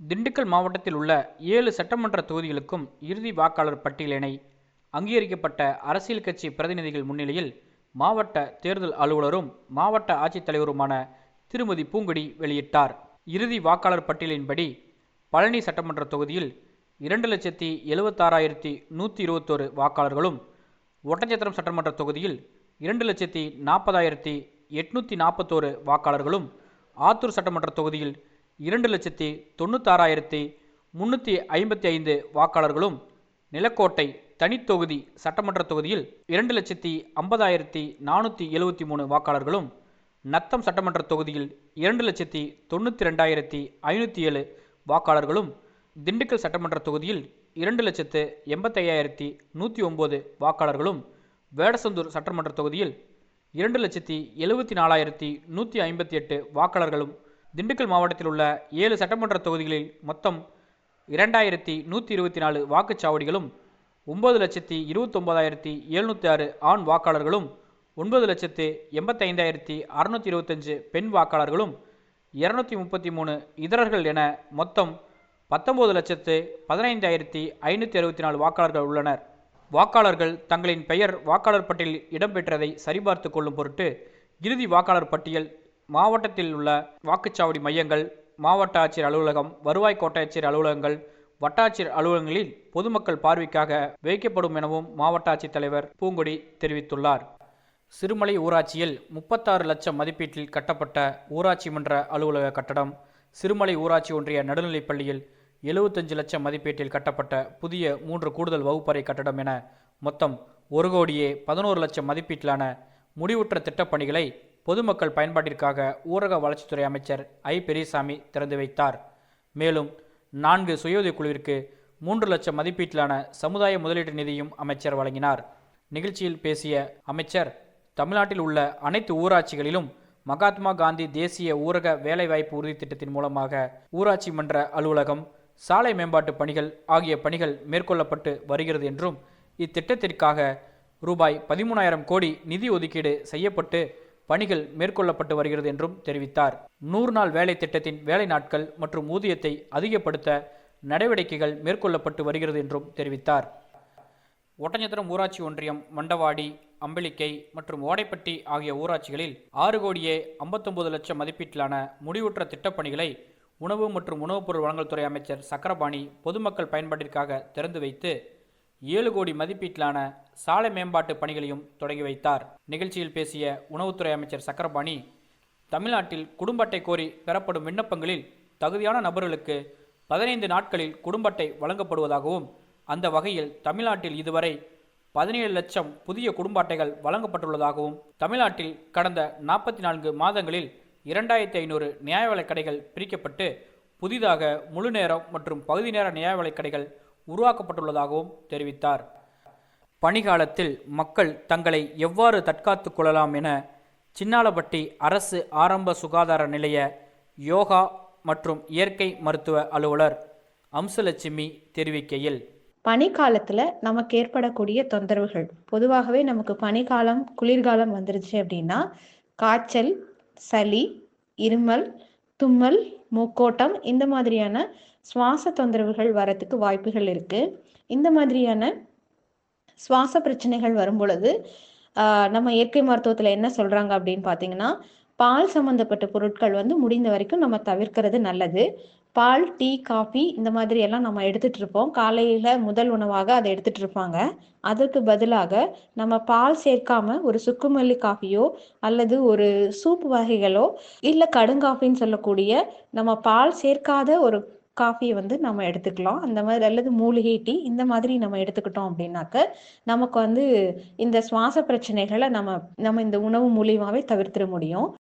திண்டுக்கல் மாவட்டத்தில் உள்ள ஏழு சட்டமன்ற தொகுதிகளுக்கும் இறுதி வாக்காளர் பட்டியலினை அங்கீகரிக்கப்பட்ட அரசியல் கட்சி பிரதிநிதிகள் முன்னிலையில் மாவட்ட தேர்தல் அலுவலரும் மாவட்ட ஆட்சித்தலைவருமான திருமதி பூங்குடி வெளியிட்டார். இறுதி வாக்காளர் பட்டியலின்படி பழனி சட்டமன்ற தொகுதியில் இரண்டு லட்சத்தி எழுபத்தாறாயிரத்தி நூற்றி இருபத்தோரு வாக்காளர்களும் ஒட்டஞ்சத்திரம் சட்டமன்ற தொகுதியில் இரண்டு லட்சத்தி நாற்பதாயிரத்தி எட்நூற்றி நாற்பத்தோரு வாக்காளர்களும் ஆத்தூர் சட்டமன்ற தொகுதியில் இரண்டு லட்சத்தி தொண்ணூத்தாறாயிரத்தி முன்னூற்றி ஐம்பத்தி ஐந்து வாக்காளர்களும் நிலக்கோட்டை தனித்தொகுதி சட்டமன்ற தொகுதியில் இரண்டு லட்சத்தி ஐம்பதாயிரத்தி நானூற்றி எழுபத்தி மூணு வாக்காளர்களும் நத்தம் சட்டமன்ற தொகுதியில் இரண்டு லட்சத்தி தொண்ணூற்றி ரெண்டாயிரத்தி ஐநூற்றி ஏழு வாக்காளர்களும் திண்டுக்கல் சட்டமன்ற தொகுதியில் இரண்டு லட்சத்து எண்பத்தையாயிரத்தி நூற்றி ஒம்பது வாக்காளர்களும் வேடசந்தூர் சட்டமன்ற தொகுதியில் இரண்டு லட்சத்தி எழுபத்தி நாலாயிரத்தி நூற்றி ஐம்பத்தி எட்டு வாக்காளர்களும் திண்டுக்கல் மாவட்டத்தில் உள்ள ஏழு சட்டமன்ற தொகுதிகளில் மொத்தம் இரண்டாயிரத்தி நூற்றி இருபத்தி நாலு வாக்குச்சாவடிகளும் ஒன்பது லட்சத்தி இருபத்தொன்பதாயிரத்தி எழுநூற்றி ஆறு ஆண் வாக்காளர்களும் ஒன்பது லட்சத்து எண்பத்தைந்தாயிரத்தி அறுநூற்றி இருபத்தஞ்சு பெண் வாக்காளர்களும் இரநூத்தி முப்பத்தி மூணு இதரர்கள் என மொத்தம் பத்தொன்பது லட்சத்து பதினைந்தாயிரத்தி ஐநூற்றி அறுபத்தி நாலு வாக்காளர்கள் உள்ளனர். வாக்காளர்கள் தங்களின் பெயர் வாக்காளர் பட்டியலில் இடம்பெற்றதை சரிபார்த்து கொள்ளும் பொருட்டு இறுதி வாக்காளர் பட்டியல் மாவட்டத்தில் உள்ள வாக்குச்சாவடி மையங்கள் மாவட்ட ஆட்சியர் அலுவலகம் வருவாய் கோட்டாட்சியர் அலுவலகங்கள் வட்டாட்சியர் அலுவலகங்களில் பொதுமக்கள் பார்வைக்காக வைக்கப்படும் எனவும் மாவட்ட ஆட்சித்தலைவர் பூங்கொடி தெரிவித்துள்ளார். சிறுமலை ஊராட்சியில் முப்பத்தாறு லட்சம் மதிப்பீட்டில் கட்டப்பட்ட ஊராட்சி மன்ற அலுவலக கட்டடம் சிறுமலை ஊராட்சி ஒன்றிய நடுநிலைப்பள்ளியில் எழுபத்தஞ்சு லட்சம் மதிப்பீட்டில் கட்டப்பட்ட புதிய மூன்று கூடுதல் வகுப்பறை கட்டடம் என மொத்தம் ஒரு கோடியே பதினோரு லட்சம் மதிப்பீட்டிலான முடிவுற்ற திட்டப்பணிகளை பொதுமக்கள் பயன்பாட்டிற்காக ஊரக வளர்ச்சித்துறை அமைச்சர் ஐ. பெரியசாமி திறந்து வைத்தார். மேலும் நான்கு சுயோதய குழுவிற்கு மூன்று லட்சம் மதிப்பீட்டிலான சமுதாய முதலீட்டு நிதியும் அமைச்சர் வழங்கினார். நிகழ்ச்சியில் பேசிய அமைச்சர் தமிழ்நாட்டில் உள்ள அனைத்து ஊராட்சிகளிலும் மகாத்மா காந்தி தேசிய ஊரக வேலைவாய்ப்பு உறுதி திட்டத்தின் மூலமாக ஊராட்சி மன்ற அலுவலகம் சாலை மேம்பாட்டு பணிகள் ஆகிய பணிகள் மேற்கொள்ளப்பட்டு வருகிறது என்றும் இத்திட்டத்திற்காக ரூபாய் பதிமூணாயிரம் கோடி நிதி ஒதுக்கீடு செய்யப்பட்டு பணிகள் மேற்கொள்ளப்பட்டு வருகிறது என்றும் தெரிவித்தார். நூறு நாள் வேலை திட்டத்தின் வேலை நாட்கள் மற்றும் ஊதியத்தை அதிகப்படுத்த நடவடிக்கைகள் மேற்கொள்ளப்பட்டு வருகிறது என்றும் தெரிவித்தார். ஒட்டஞ்சத்திரம் ஊராட்சி ஒன்றியம் மண்டவாடி அம்பலிக்கை மற்றும் ஓடைப்பட்டி ஆகிய ஊராட்சிகளில் ஆறு கோடியே ஐம்பத்தொன்பது லட்சம் மதிப்பீட்டிலான முடிவுற்ற திட்டப்பணிகளை உணவு மற்றும் உணவுப் பொருள் வழங்கல் துறை அமைச்சர் சக்கரபாணி பொதுமக்கள் பயன்பாட்டிற்காக திறந்து வைத்து ஏழு கோடி மதிப்பீட்டிலான சாலை மேம்பாட்டு பணிகளையும் தொடங்கி வைத்தார். நிகழ்ச்சியில் பேசிய உணவுத்துறை அமைச்சர் சக்கரபாணி தமிழ்நாட்டில் குடும்ப அட்டை கோரி பெறப்படும் விண்ணப்பங்களில் தகுதியான நபர்களுக்கு பதினைந்து நாட்களில் குடும்ப அட்டை வழங்கப்படுவதாகவும் அந்த வகையில் தமிழ்நாட்டில் இதுவரை பதினேழு லட்சம் புதிய குடும்ப அட்டைகள் வழங்கப்பட்டுள்ளதாகவும் தமிழ்நாட்டில் கடந்த நாற்பத்தி நான்கு மாதங்களில் இரண்டாயிரத்தி ஐநூறு நியாய விலைக் கடைகள் பிரிக்கப்பட்டு புதிதாக முழு நேரம் மற்றும் பகுதி நேர நியாய விலைக் கடைகள் உருவாக்கப்பட்டுள்ளதாகவும் தெரிவித்தார். பணிகாலத்தில் மக்கள் தங்களை எவ்வாறு தற்காத்து கொள்ளலாம் என சின்னாலப்பட்டி அரசு ஆரம்ப சுகாதார நிலைய யோகா மற்றும் இயற்கை மருத்துவ அலுவலர் அம்சலட்சுமி தெரிவிக்கையில். பனிக்காலத்தில் நமக்கு ஏற்படக்கூடிய தொந்தரவுகள். பொதுவாகவே நமக்கு பனிக்காலம் குளிர்காலம் வந்துருச்சு அப்படின்னா காய்ச்சல் சளி இருமல் தும்மல் மூக்கோட்டம் இந்த மாதிரியான சுவாச தொந்தரவுகள் வரத்துக்கு வாய்ப்புகள் இருக்குது இந்த மாதிரியான சுவாச பிரச்சனைகள் வரும் பொழுது நம்ம இயற்கை மருத்துவத்தில் என்ன சொல்றாங்க அப்படின்னு பார்த்தீங்கன்னா பால் சம்மந்தப்பட்ட பொருட்கள் வந்து முடிந்த வரைக்கும் நம்ம தவிர்க்கிறது நல்லது. பால் டீ காஃபி இந்த மாதிரி எல்லாம் நம்ம எடுத்துட்டு இருப்போம். காலையில முதல் உணவாக அதை எடுத்துட்டு இருப்பாங்க. அதற்கு பதிலாக நம்ம பால் சேர்க்காம ஒரு சுக்குமல்லி காஃபியோ அல்லது ஒரு சூப் வகைகளோ இல்லை கடுங்காஃபின்னு சொல்லக்கூடிய நம்ம பால் சேர்க்காத ஒரு காஃபியை வந்து நம்ம எடுத்துக்கலாம். அந்த மாதிரி அல்லது மூலிகை டீ இந்த மாதிரி நம்ம எடுத்துக்கிட்டோம் அப்படின்னாக்க நமக்கு வந்து இந்த சுவாச பிரச்சனைகளை நம்ம நம்ம இந்த உணவு மூலியமாவே தவிர்த்திட முடியும்.